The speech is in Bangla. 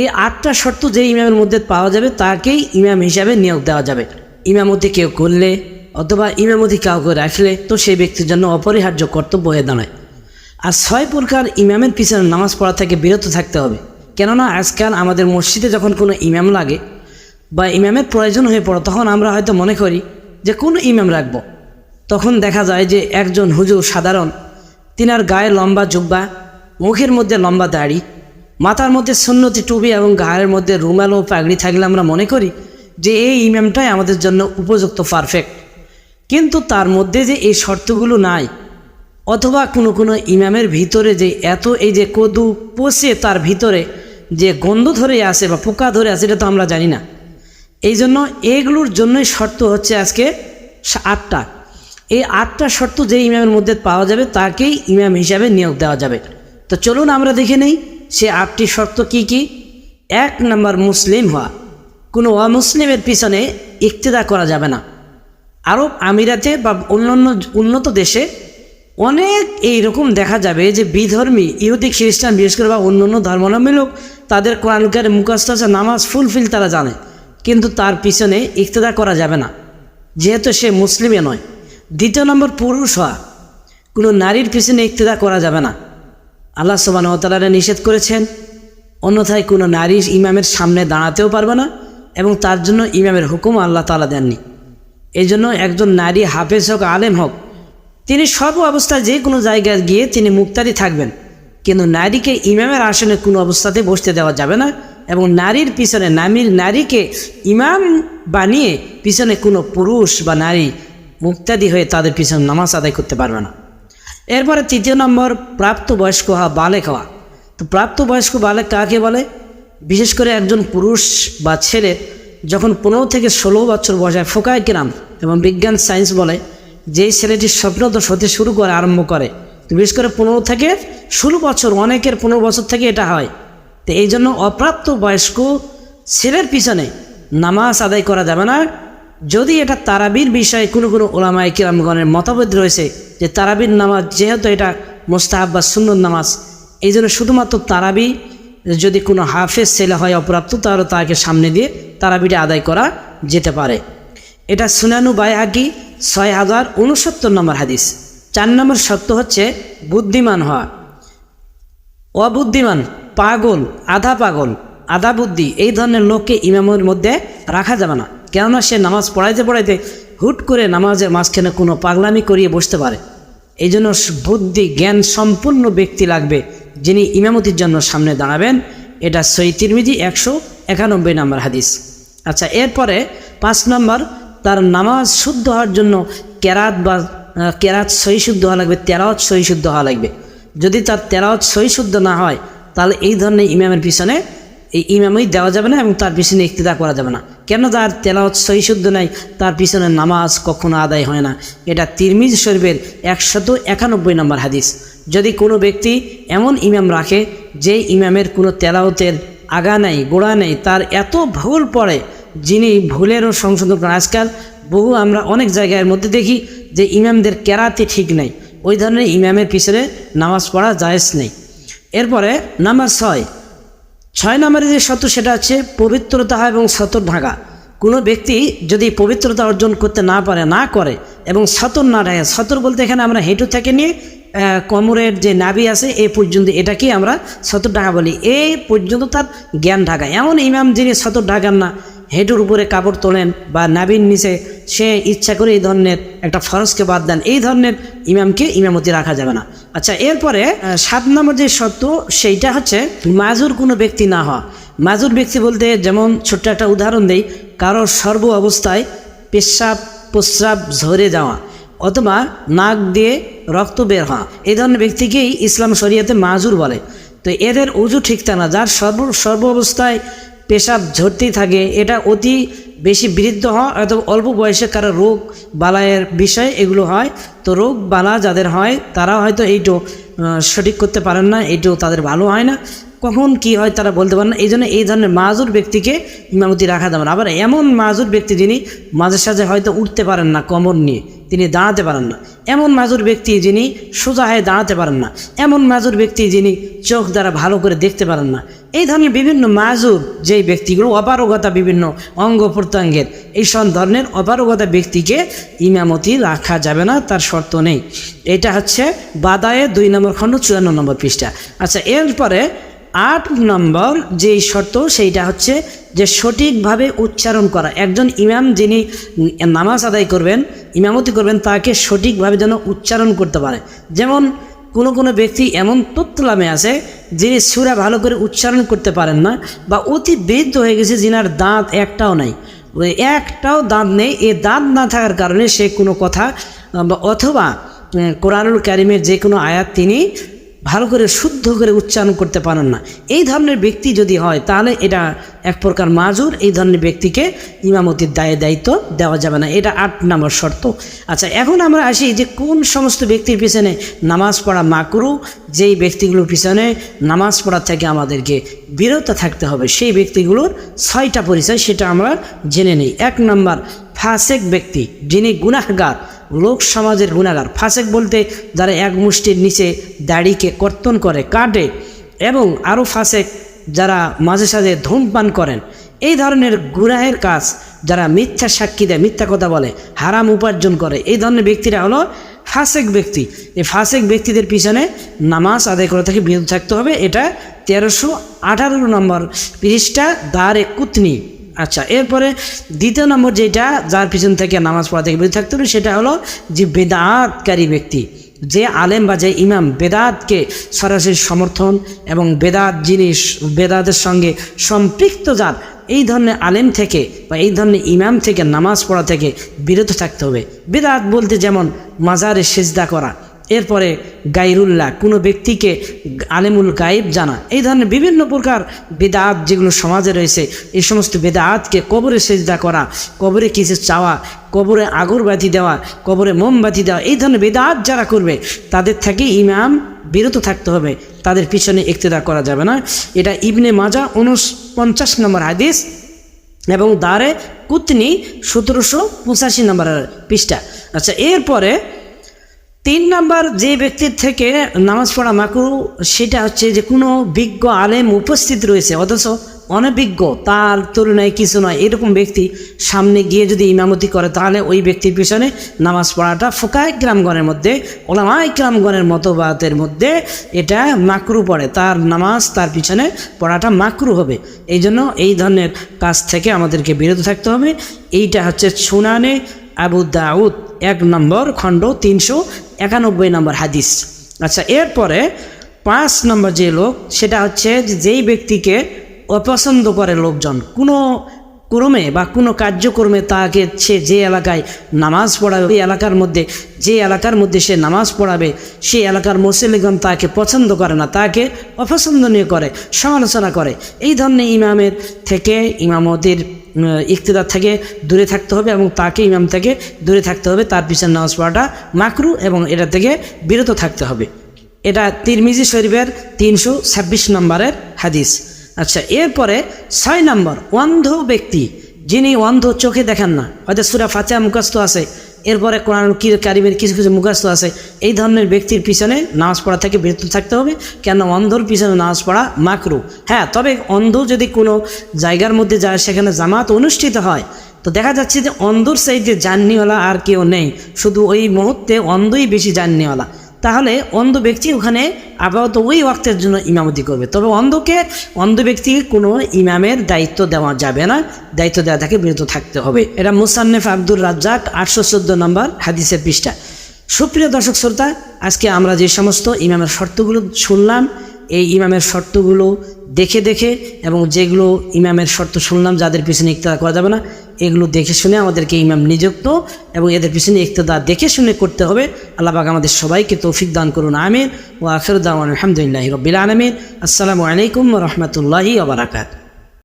এই আটটা শর্ত যে ইমামের মধ্যে পাওয়া যাবে, তাকেই ইমাম হিসাবে নিয়োগ দেওয়া যাবে। ইমামতি কেউ করলে অথবা ইমামতি কাউকে রাখলে, তো সেই ব্যক্তির জন্য অপরিহার্য কর্তব্য হয়ে দাঁড়ায়। আর ছয় প্রকার ইমামের পিছনে নামাজ পড়া থেকে বিরত থাকতে হবে। কেননা আজকাল আমাদের মসজিদে যখন কোনো ইমাম লাগে বা ইমামের প্রয়োজন হয়ে পড়ে, তখন আমরা হয়তো মনে করি যে কোন ইমাম রাখব। তখন দেখা যায় যে একজন হুজুর সাধারণ, তিনার গায়ে লম্বা জুব্বা, মুখের মধ্যে লম্বা দাড়ি মাথার মধ্যে সুন্নতি টুপি এবং গায়ের মধ্যে রুমাল ও পাগড়ি থাকলে আমরা মনে করি যে এই ইমামটাই আমাদের জন্য উপযুক্ত পারফেক্ট কিন্তু তার মধ্যে যে এই শর্তগুলো নাই, অথবা কোনো কোনো ইমামের ভিতরে যে এত এই যে কদু পচে তার ভিতরে যে গন্ধ ধরে আসে বা পোকা ধরে আসে, এটা তো আমরা জানি না। এই জন্য এগুলোর জন্যই শর্ত হচ্ছে আজকে আটটা। এই আটটা শর্ত যে ইমামের মধ্যে পাওয়া যাবে, তাকেই ইমাম হিসাবে নিয়োগ দেওয়া যাবে। তো চলুন আমরা দেখে নেই সে আটটি শর্ত কি কি? এক নম্বর, মুসলিম হওয়া। কোনো অমুসলিমের পিছনে ইক্তেদা করা যাবে না। আরব আমিরাতে বা অন্যান্য উন্নত দেশে অনেক এইরকম দেখা যাবে যে বিধর্মী, ইহুদি, খ্রিস্টান, বিশেষ করে বা অন্য অন্য ধর্মাবলম্বী লোক, তাদের কোরআনকার মুখস্থ আছে, নামাজ ফুলফিল তারা জানে। কিন্তু তার পিছনে ইক্তেদা করা যাবে না। যেহেতু সে মুসলিমে নয়। দ্বিতীয় নম্বর, পুরুষ হওয়া। কোনো নারীর পিছনে ইক্তেদা করা যাবে না। আল্লাহ সোবান তালারা নিষেধ করেছেন, অন্যথায় কোনো নারী ইমামের সামনে দাঁড়াতেও পারবে না এবং তার জন্য ইমামের হুকুম আল্লাহ তালা দেননি। এই জন্য একজন নারী হাফেজ হোক, আলেম হোক, তিনি সর্ব অবস্থায় যে কোনো জায়গায় গিয়ে তিনি মুক্তারি থাকবেন। কিন্তু নারীকে ইমামের আসনে কোনো অবস্থাতে বসতে দেওয়া যাবে না এবং নারীর পিছনে নারীর নারীকে ইমাম বানিয়ে পিছনে কোনো পুরুষ বা নারী মুক্তাদি হয়ে তাদের পিছনে নামাজ আদায় করতে পারবে না। এরপরে তৃতীয় নম্বর, প্রাপ্তবয়স্ক হওয়া বালেক হওয়া। তো প্রাপ্তবয়স্ক বালেক কাকে বলে? বিশেষ করে একজন পুরুষ বা ছেলে যখন পনেরো থেকে ষোলো বছর বয়সে ফোকায় কিরাম এবং বিজ্ঞান, সায়েন্স বলে, যেই ছেলেটি স্বপ্নদোষ হতে শুরু করে, আরম্ভ করে। তো বিশেষ করে পনেরো থেকে ষোলো বছর, অনেকের পনেরো বছর থেকে এটা হয়। তো এই জন্য অপ্রাপ্ত বয়স্ক ছেলের পিছনে নামাজ আদায় করা যাবে না। যদি এটা তারাবির বিষয়ে কোনো কোনো ওলামায় কিরামগণের মতভেদ রয়েছে যে তারাবির নামাজ, যেহেতু এটা মোস্তাহাব বা সুন্নত নামাজ এই জন্য শুধুমাত্র তারাবি যদি কোনো হাফেজ ছেলে হয়, অপ্রাপ্ত, তাহলে তাকে সামনে দিয়ে তারাবিটা আদায় করা যেতে পারে। এটা সুনানু বায়াকি ছয় হাজার উনসত্তর নম্বর হাদিস। চার নম্বর সত্য হচ্ছে বুদ্ধিমান হওয়া। অবুদ্ধিমান, পাগল, আধা পাগল, আধা বুদ্ধি, এই ধরনের লোককে ইমামের মধ্যে রাখা যাবে না। কেননা সে নামাজ পড়াইতে পড়াইতে হুট করে নামাজের মাঝখানে কোনো পাগলামি করিয়ে বসতে পারে। এই জন্য বুদ্ধি, জ্ঞান সম্পূর্ণ ব্যক্তি লাগবে যিনি ইমামতির জন্য সামনে দাঁড়াবেন। এটা সই তিরমিজি একশো একানব্বই নম্বর হাদিস। আচ্ছা এরপরে পাঁচ নম্বর, তার নামাজ শুদ্ধ হওয়ার জন্য কেরাত বা কেরাত সই শুদ্ধ হওয়া লাগবে তেরাওয়াত সই শুদ্ধ হওয়া লাগবে। যদি তার তেরাওয়াত সই শুদ্ধ না হয়, তাহলে এই ধরনের ইমামের পিছনে এই ইমামই দেওয়া যাবে না এবং তার পিছনে ইক্তিদা করা যাবে না। কেন তার তেলাওয়াত সহি শুদ্ধ নাই? তার পিছনে নামাজ কখনো আদায় হয় না। এটা তিরমিজ শরীফের একশত একানব্বই নম্বর হাদিস। যদি কোনো ব্যক্তি এমন ইমাম রাখে, যে ইমামের কোনো তেলাওতের আগা নেই, গোড়া নেই, তার এত ভুল পড়ে, যিনি ভুলেরও সংশোধন করেন। আজকাল বহু আমরা অনেক জায়গার মধ্যে দেখি যে ইমামদের কেরাতে ঠিক নেই। ওই ধরনের ইমামের পিছনে নামাজ পড়া জায়েজ নেই। এরপরে নাম্বার ছয় ছয় নম্বরে যে সত্য সেটা হচ্ছে পবিত্রতা এবং সতর ঢাকা কোনো ব্যক্তি যদি পবিত্রতা অর্জন করতে না পারে, না করে এবং সতর না ঢাকে সতর বলতে এখানে আমরা হেঁটু থেকে নিয়ে কমরের কোমরের যে নাভি আছে, এ পর্যন্ত এটাকেই আমরা সতর ঢাকা বলি। এ পর্যন্ত তার জ্ঞান ঢাকা। এমন ইমাম যিনি সতর ঢাকান না হেঁটুর উপরে কাপড় তোলেন বা নাভির নিচে, সে ইচ্ছা করে এই ধরনের একটা ফরজকে বাদ দেন। এই ধরনের ইমামকে ইমামতি রাখা যাবে না। আচ্ছা এরপরে সাত নম্বর যে শর্ত, সেইটা হচ্ছে মাজুর কোনো ব্যক্তি না হওয়া। মাজুর ব্যক্তি বলতে যেমন ছোট্ট একটা উদাহরণ দেই কারোর সর্ব অবস্থায় পেশাব, প্রস্রাব, ঝরে যাওয়া, অথবা নাক দিয়ে রক্ত বের হওয়া। এই ধরনের ব্যক্তিকেই ইসলাম শরিয়াতে মাজুর বলে। তো এদের উজু ঠিক না। যার সর্ব সর্ব অবস্থায় পেশাব ঝরতেই থাকে। এটা অতি বেশি বৃদ্ধ হয় অথবা অল্প বয়সে কারও রোগ বালায়ের বিষয় এগুলো হয়। তো রোগ বালা যাদের হয়, তারা হয়তো এইটো সঠিক করতে পারেন না এইটাও তাদের ভালো হয় না। কখন কি হয় তারা বলতে পারে না। এই জন্য এই ধরনের মাজুর ব্যক্তিকে ইমামতি রাখা যাবে না। আবার এমন মাজুর ব্যক্তি যিনি মাঝে সাঝে হয়তো উঠতে পারেন না কমর নিয়ে, তিনি দাঁড়াতে পারেন না। এমন মাজুর ব্যক্তি যিনি সোজা হয়ে দাঁড়াতে পারেন না। এমন মাজুর ব্যক্তি যিনি চোখ দ্বারা ভালো করে দেখতে পারেন না। এই ধরনের বিভিন্ন মাজুর যেই ব্যক্তিগুলো অপারগতা বিভিন্ন অঙ্গ প্রত্যঙ্গের, এই সব ধরনের অপারগতা ব্যক্তিকে ইমামতি রাখা যাবে না, তার শর্ত নেই। এটা হচ্ছে বাদায়ে দুই নম্বর খণ্ড চুয়ান্ন নম্বর পৃষ্ঠা। আচ্ছা এরপরে আট নম্বর যেই শর্ত, সেইটা হচ্ছে যে সঠিকভাবে উচ্চারণ করা। একজন ইমাম যিনি নামাজ আদায় করবেন, ইমামতি করবেন, তাকে সঠিকভাবে যেন উচ্চারণ করতে পারে। যেমন কোনো কোনো ব্যক্তি এমন তথ্যলামে আছে, যিনি সুরা ভালো করে উচ্চারণ করতে পারেন না বা অতি বৃদ্ধ হয়ে গেছে, যিনার দাঁত একটাও নাই। একটাও দাঁত নেই, এ দাঁত না থাকার কারণে সে কোনো কথা অথবা কোরআনুল কারিমের যে কোনো আয়াত তিনি ভালো করে, শুদ্ধ করে উচ্চারণ করতে পারেন না। এই ধরনের ব্যক্তি যদি হয়, তাহলে এটা এক প্রকার মাজুর। এই ধরনের ব্যক্তিকে ইমামতির দায়ে দায়িত্ব দেওয়া যাবে না। এটা আট নম্বর শর্ত। আচ্ছা এখন আমরা আসি যে কোন সমস্ত ব্যক্তির পিছনে নামাজ পড়া মাকরু? যেই ব্যক্তিগুলোর পিছনে নামাজ পড়া থেকে আমাদেরকে বিরত থাকতে হবে, সেই ব্যক্তিগুলোর ছয়টা পরিচয়, সেটা আমরা জেনে নিই। এক নম্বর, ফাসেক ব্যক্তি, যিনি গুনাহগার। লোক সমাজের গুণাগার। ফাসেক বলতে যারা এক মুষ্টির নিচে দাড়িকে কর্তন করে, কাটে, এবং আরও ফাসেক যারা মাঝে সাঝে ধূমপান করেন। এই ধরনের গুনাহের কাজ যারা মিথ্যা সাক্ষী দেয়, মিথ্যা কথা বলে, হারাম উপার্জন করে, এই ধরনের ব্যক্তিরা হলো ফাসেক ব্যক্তি। এই ফাসেক ব্যক্তিদের পিছনে নামাজ আদায় করা থেকে বিরত থাকতে হবে। এটা তেরোশো আঠারো নম্বর পৃষ্ঠা দারে কুতনি। আচ্ছা এরপরে দ্বিতীয় নম্বর যেটা, যার পিছন থেকে নামাজ পড়া থেকে বিরত থাকতে হবে, সেটা হলো যে বেদাতকারী ব্যক্তি, যে আলেম বা যে ইমাম বেদাতকে সরাসরি সমর্থন এবং বেদাত জিনিস, বেদাতের সঙ্গে সম্পৃক্ত যার, এই ধরনের আলেম থেকে বা এই ধরনের ইমাম থেকে, নামাজ পড়া থেকে বিরত থাকতে হবে। বেদাত বলতে যেমন মাজারে সেজদা করা এরপরে গাইরুল্লাহ, কোনো ব্যক্তিকে আলেমুল গায়েব জানা। এই ধরনের বিভিন্ন প্রকার বেদাত যেগুলো সমাজে রয়েছে, এই সমস্ত বেদাতকে কবরে সেজদা করা, কবরে কিছু চাওয়া, কবরে আগরবাতি দেওয়া, কবরে মোমবাতি দেওয়া, এই ধরনের বেদাত যারা করবে, তাদের থেকে ইমাম বিরত থাকতে হবে। তাদের পিছনে ইক্তেদা করা যাবে না। এটা ইবনে মাজা উনপঞ্চাশ নম্বর হাদিস এবং দারে কুতনি সতেরোশো পঁচাশি নম্বরের পৃষ্ঠা। আচ্ছা এরপরে তিন নাম্বার যে ব্যক্তির থেকে নামাজ পড়া মাকরু, সেটা হচ্ছে যে কোনো বিজ্ঞ আলেম উপস্থিত রয়েছে, অথচ অনভিজ্ঞ, তার তুলনায় কিছু নয়। এরকম ব্যক্তি সামনে গিয়ে যদি ইমামতি করে, তাহলে ওই ব্যক্তির পিছনে নামাজ পড়াটা ফোকায় গ্রামগণের মধ্যে ওলামাই গ্রামগণের মতবাদের মধ্যে এটা মাকরু পড়ে। তার নামাজ, তার পিছনে পড়াটা মাকরু হবে। এই জন্য এই ধরনের কাজ থেকে আমাদেরকে বিরত থাকতে হবে। এইটা হচ্ছে সুনানে আবু দাউদ, এক নম্বর খণ্ড তিনশো একানব্বই নম্বর হাদিস। আচ্ছা এরপরে পাঁচ নম্বর যে লোক, সেটা হচ্ছে যেই ব্যক্তিকে অপছন্দ করে লোকজন, কোনো ক্রমে বা কোনো কার্যক্রমে তাকে সে যে এলাকায় নামাজ পড়াবে ওই এলাকার মধ্যে, যে এলাকার মধ্যে সে নামাজ পড়াবে, সেই এলাকার মুসলিগণ তাকে পছন্দ করে না, তাকে অপছন্দনীয় করে, সমালোচনা করে। এই ধরনের ইমামের থেকে ইমামতির ইকতেদার থেকে দূরে থাকতে হবে এবং তাকে, ইমাম থেকে দূরে থাকতে হবে। তার পিছনে নামাজ পড়াটা মাকরু এবং এটা থেকে বিরত থাকতে হবে। এটা তিরমিজি শরীফের তিনশো ছাব্বিশ নম্বরের হাদিস। আচ্ছা এরপরে ছয় নম্বর, অন্ধ ব্যক্তি, যিনি অন্ধ চোখে দেখেন না। হয়তো সুরা ফাতে মুখস্থ আছে। এরপরে কোরআন কারিমের কিছু কিছু মুখাস্ত আছে, এই ধরনের ব্যক্তির পিছনে নামাজ পড়া থেকে বিরত থাকতে হবে, কেন অন্ধর পিছনে নামাজ পড়া মাকরু? হ্যাঁ তবে অন্ধ যদি কোনো জায়গার মধ্যে যায়, সেখানে জামাত অনুষ্ঠিত হয়, তো দেখা যাচ্ছে যে অন্ধর সেই যে জাননিওয়ালা আর কেউ নেই, শুধু ওই মুহূর্তে অন্ধই বেশি জাননিওয়ালা তাহলে অন্ধ ব্যক্তি ওখানে আপাতত ওই ওয়াক্তের জন্য ইমামতি করবে। তবে অন্ধকে, অন্ধ ব্যক্তিকে কোনো ইমামের দায়িত্ব দেওয়া যাবে না। দায়িত্ব দেওয়া থেকে বিরত থাকতে হবে। এটা মুসান্নেফ আব্দুর রাজ্জাক, আটশো চোদ্দ নম্বর হাদিসের পৃষ্ঠা। সুপ্রিয় দর্শক শ্রোতা, আজকে আমরা যে সমস্ত ইমামের শর্তগুলো শুনলাম, এই ইমামের শর্তগুলো দেখে দেখে এবং যেগুলো ইমামের শর্ত শুনলাম, যাদের পিছনে ইকতেদা করা যাবে না এগুলো দেখে শুনে আমাদেরকে ইমাম নিযুক্ত এবং এদের পিছনে ইকতেদা দেখে শুনে করতে হবে। আল্লাহবাক আমাদের সবাইকে তৌফিক দান করুন আমির ও আখরুদ্দান আলহামদুলিল্লাহ রবিল আলমিন। আসসালামু আলাইকুম রহমতুল্লাহি আবরাকাত